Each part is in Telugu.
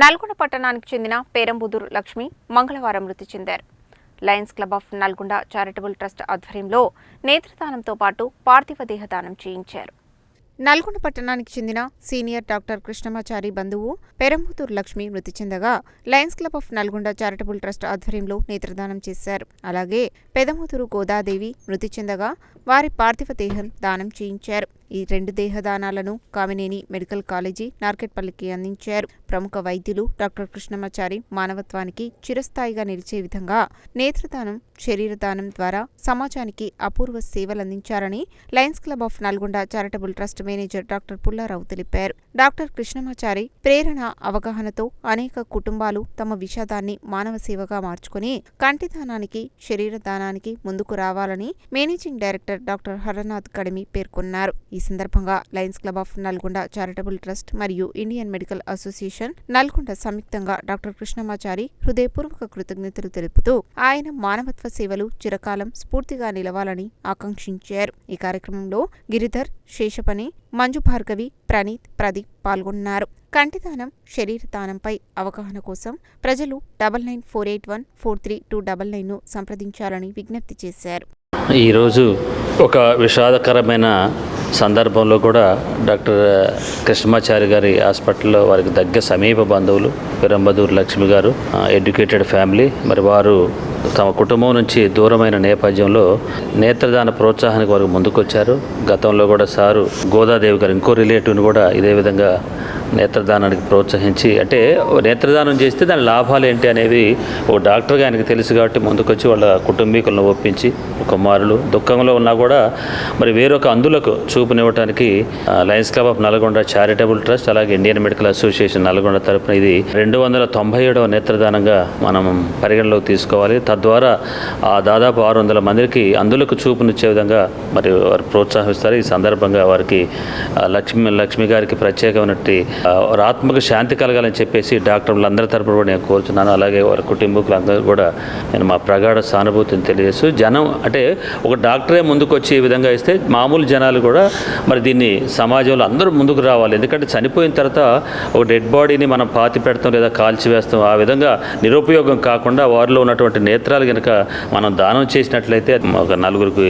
నల్గొండ పట్టణానికి చెందిన పేరంబుదూరు లక్ష్మి మంగళవారం మృతి చెందారు. Lions Club of Nalgonda charitable trust ఆధ్వర్యంలో నేత్రదానంతో పాటు పార్థివ దేహదానం చేయించారు. నల్గొండ పట్టణానికి చెందిన సీనియర్ డాక్టర్ కృష్ణమాచారి బంధువు పెరంబుతూరు లక్ష్మి మృతి చెందగా Lions Club of Nalgonda charitable trust ఆధ్వర్యంలో నేత్రదానం చేశారు. అలాగే పెదముతురు గోదాదేవి మృతి చెందగా వారి పార్థివ దేహం దానం చేయించారు. ఈ రెండు దేహదానాలను కామినేని మెడికల్ కాలేజీ నార్కెట్పల్లికి అందించారు. ప్రముఖ వైద్యులు డాక్టర్ కృష్ణమాచారి మానవత్వానికి చిరస్థాయిగా నిలిచే విధంగా నేత్రదానం శరీరదానం ద్వారా సమాజానికి అపూర్వ సేవలందించారని Lions Club of Nalgonda charitable trust manager doctor Pullarao తెలిపారు. డాక్టర్ కృష్ణమాచారి ప్రేరణ అవగాహనతో అనేక కుటుంబాలు తమ విషాదాన్ని మానవ సేవగా మార్చుకుని కంటిదానానికి శరీరదానానికి ముందుకు రావాలని managing director doctor Haranath Kadimi పేర్కొన్నారు. ఈ ఈ సందర్భంగా Lions Club of Nalgonda charitable trust మరియు ఇండియన్ మెడికల్ అసోసియేషన్ నల్గొండ సంయుక్తంగా డాక్టర్ కృష్ణమాచారి హృదయపూర్వక కృతజ్ఞతలు తెలుపుతూ ఆయన మానవత్వ సేవలు చిరకాలం స్ఫూర్తిగా నిలవాలని ఆకాంక్షించారు. ఈ కార్యక్రమంలో గిరిధర్ శేషపని మంజు భార్గవి ప్రణీత్ ప్రదీప్ పాల్గొన్నారు. కంటిదానం శరీర దానంపై అవగాహన కోసం ప్రజలు double nine four eight one four three two double నైన్ను సంప్రదించాలని విజ్ఞప్తి చేశారు. ఈరోజు ఒక విషాదకరమైన సందర్భంలో కూడా డాక్టర్ కృష్ణమాచారి గారి హాస్పిటల్లో వారికి దగ్గర సమీప బంధువులు పెరంబదూరు లక్ష్మి గారు ఎడ్యుకేటెడ్ ఫ్యామిలీ మరి వారు తమ కుటుంబం నుంచి దూరమైన నేపథ్యంలో నేత్రదాన ప్రోత్సాహానికి వారు ముందుకొచ్చారు. గతంలో కూడా సారు గోదాదేవి గారు ఇంకో రిలేటివ్ని కూడా ఇదే విధంగా నేత్రదానానికి ప్రోత్సహించి అంటే నేత్రదానం చేస్తే దాని లాభాలు ఏంటి అనేవి ఓ డాక్టర్గా ఆయనకు తెలుసు కాబట్టి ముందుకొచ్చి వాళ్ళ కుటుంబీకులను ఒప్పించి కుమారులు దుఃఖంలో ఉన్నా కూడా మరి వేరొక అందులకు చూపునివ్వటానికి Lions Club of Nalgonda charitable trust అలాగే ఇండియన్ మెడికల్ అసోసియేషన్ నల్గొండ తరపున ఇది రెండు వందల తొంభై ఏడవ నేత్రదానంగా మనం పరిగణలోకి తీసుకోవాలి. తద్వారా ఆ దాదాపు ఆరు వందల మందికి అందులకు చూపునిచ్చే విధంగా మరి వారు ప్రోత్సహిస్తారు. ఈ సందర్భంగా వారికి లక్ష్మి లక్ష్మి గారికి ప్రత్యేకమైనటువంటి ఆత్మకు శాంతి కలగాలని చెప్పేసి డాక్టర్లందరి తరపున కూడా నేను కోరుతున్నాను అలాగే వారి కుటుంబీకులందరూ కూడా నేను మా ప్రగాఢ సానుభూతిని తెలియజేస్తూ జనం అంటే ఒక డాక్టరే ముందుకు వచ్చి ఈ విధంగా ఇస్తే మామూలు జనాలు కూడా మరి దీన్ని సమాజంలో అందరూ ముందుకు రావాలి. ఎందుకంటే చనిపోయిన తర్వాత ఒక డెడ్ బాడీని మనం పాతి పెడతాం లేదా కాల్చివేస్తాం ఆ విధంగా నిరుపయోగం కాకుండా వారిలో ఉన్నటువంటి నేత్రాలు కనుక మనం దానం చేసినట్లయితే ఒక నలుగురికి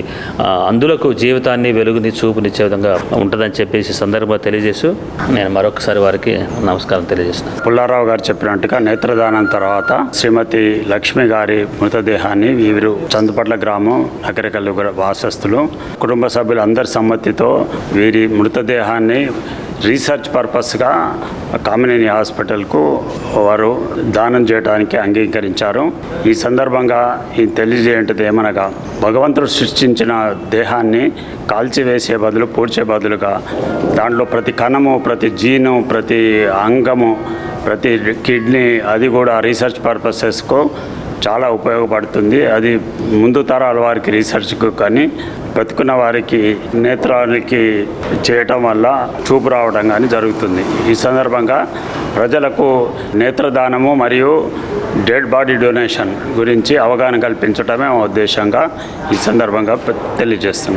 అందులకు జీవితాన్ని వెలుగుని చూపునిచ్చే విధంగా ఉంటుందని చెప్పేసి సందర్భంగా తెలియజేస్తూ నేను మరొకసారి వారికి నమస్కారం తెలియజేస్తున్నాను పుల్లారావు గారు చెప్పినట్టుగా నేత్రదానం తర్వాత శ్రీమతి లక్ష్మి గారి మృతదేహాన్ని వీరు చందుపట్ల గ్రామం నకరికల్లు వాసస్తులు కుటుంబ సభ్యులు అందరి సమ్మతితో వీరి మృతదేహాన్ని రీసెర్చ్ పర్పస్గా కామినేని హాస్పిటల్కు వారు దానం చేయడానికి అంగీకరించారు. ఈ సందర్భంగా ఈ తెలియజేయంటది ఏమనగా భగవంతుడు సృష్టించిన దేహాన్ని కాల్చివేసే బదులు పూడ్చే బదులుగా దాంట్లో ప్రతి కణము ప్రతి జీను ప్రతి అంగము ప్రతి కిడ్నీ అది కూడా రీసెర్చ్ పర్పసెస్కు చాలా ఉపయోగపడుతుంది. అది ముందు తరాల వారికి రీసెర్చ్కు కానీ బతుకున్న వారికి నేత్రానికి చేయటం వల్ల చూపు రావడం కానీ జరుగుతుంది. ఈ సందర్భంగా ప్రజలకు నేత్రదానము మరియు డెడ్ బాడీ డొనేషన్ గురించి అవగాహన కల్పించడమే మా ఉద్దేశంగా ఈ సందర్భంగా తెలియజేస్తున్నాం.